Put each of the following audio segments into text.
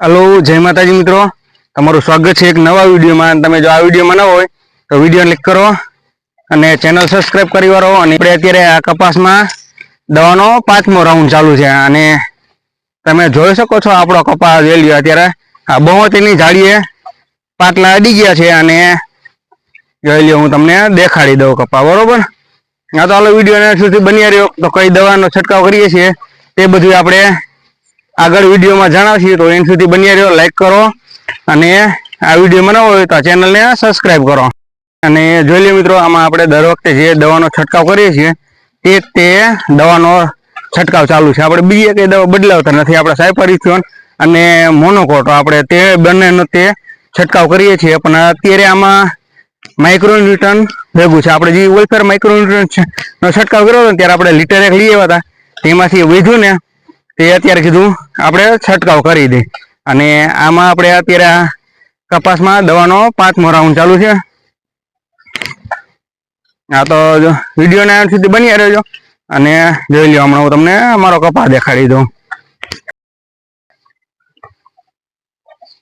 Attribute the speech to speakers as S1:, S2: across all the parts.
S1: Hello જય માતાજી મિત્રો. તમારું સ્વાગત છે એક નવા વિડીયોમાં. તમે જો આ વિડીયોમાં ન હોય, તો વીડિયો ક્લિક કરો અને ચેનલ સબસ્ક્રાઈબ કરી વાળો. અને આપણે અત્યારે આ કપાસમાં દવાનો પાંચમો રાઉન્ડ ચાલુ છે. અને તમે જોઈ શકો છો આપણો કપાસ વેલ્યુ અત્યારે. આ બહોતીની જાળીએ પાટલા અડી ગયા છે. અને જોઈ લ્યો, હું તમને દેખાડી દઉં કપા, બરોબર? આ તો હાલો વીડિયો સુધી બની રહ્યો. તો કઈ દવાનો છંટકાવ કરીએ છીએ, તે બધું આપણે આગળ વિડીયોમાં જણાવશી તો એન સુધી બન્યા રહ્યો. લાઈક કરો અને આ વીડિયો બનાવો હોય તો ચેનલને સબસ્ક્રાઈબ કરો. અને જોઈ લો મિત્રો, આમાં આપણે દર વખતે જે દવાનો છંટકાવ કરીએ છીએ તે તે દવાનો છંટકાવ ચાલુ છે. આપણે બીજી કઈ દવા બદલાવતા નથી. આપણે સાયપરિથિયોન અને મોનોકોટો. આપણે તે બંનેનો તે છંટકાવ કરીએ છીએ. પણ અત્યારે આમાં માઇક્રોન્યુટન ભેગું છે. આપણે જે વેલફેર માઇક્રોન્યુટન નો છંટકાવ કર્યો હતો ને, ત્યારે આપણે લીટર એક લઈ આવ્યા હતા. તેમાંથી વધ્યું ને તે અત્યારે કીધું, આપણે છંટકાવ કરી દે. અને આમાં આપણે અત્યારે કપાસમાં દવાનો પાંચમો રાઉન્ડ ચાલુ છે. આ તો વિડીયોને અંત સુધી બની રહેજો. અને જોઈ લો હમણાં હું તમને અમારો કપાસ દેખાડી દઉં.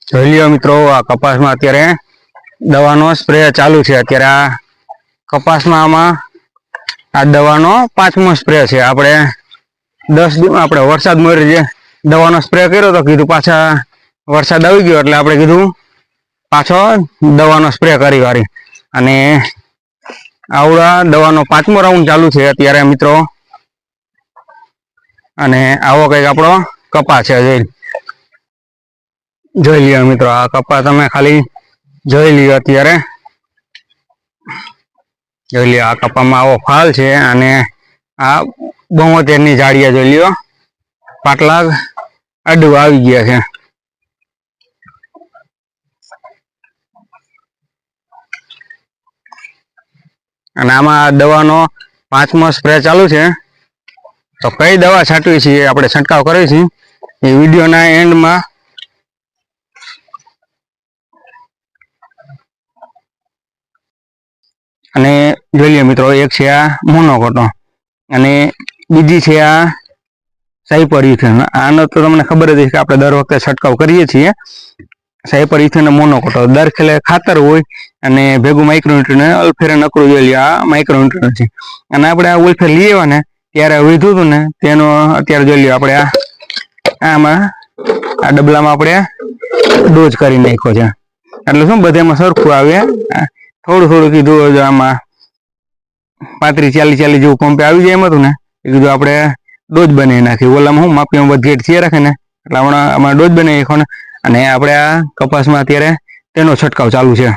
S1: જોઈ લ્યો મિત્રો, આ કપાસમાં અત્યારે દવાનો સ્પ્રે ચાલુ છે. અત્યારે આ કપાસમાં આમાં આ દવાનો પાંચમો સ્પ્રે છે. આપણે દસ આપણે વરસાદ મળી જે દવાનો સ્પ્રે કર્યો તો કીધું પાછા વરસાદ આવી ગયો એટલે આપણે કીધું પાછો દવાનો સ્પ્રે કરી વારી. અને આવડા દવાનો પાંચમો રાઉન્ડ ચાલુ છે અત્યારે મિત્રો. અને આવો કંઈક આપણો કપા છે જોઈ. જોઈ લ્યો મિત્રો, આ કપા તમે ખાલી જોઈ લ્યો અત્યારે. જોઈ લ્યો, આ કપામાં આવો ફાલ છે અને આ બોતેરની જાડીએ જોઈ લ્યો. પાટલા અડું આવી ગયા છે. અને આમાં દવાનો પાંચમો સ્પ્રે ચાલુ છે. તો કઈ દવા છાંટવી છે આપણે છંટકાવ કરીએ છીએ એ વિડીયોના એન્ડમાં અને જોઈએ મિત્રો, એક છે આ મોનોકોટો. અને બીજી છે આ સાયપર યુથેન. આનો તો તમને ખબર જ છે કે આપણે દર વખતે છંટકાવ કરીએ છીએ. સાયપર અને મોનોકોટો. દર ખેલે ખાતર હોય અને ભેગું માઇક્રોન્યુટ્રન અલ્ફેર નકરું જોઈએ આ માઇક્રોન્યુટ્રન છે. અને આપણે આ ઉલ્ફેર લઈ આવ્યા ને ત્યારે વીધું હતું ને, તેનો અત્યારે જોઈ લ્યો આપણે આ, આમાં, આ ડબલામાં આપણે ડોઝ કરી નાખ્યો છે. એટલે શું, બધામાં સરખું આવે. થોડું થોડું કીધું આમાં પાંત્રીસ ચાલીસ ચાલીસ જેવું પંપે આવી જાય એમ હતું ને. એ કીધું આપણે ડોઝ બનાવી નાખી ઓલામાં શું માપીમાં વધઘેટ થયા રાખે ને? એટલે હમણાં આમાં ડોઝ બનાવી નાખો અને આપણે આ કપાસમાં અત્યારે તેનો છંટકાવ ચાલુ છે.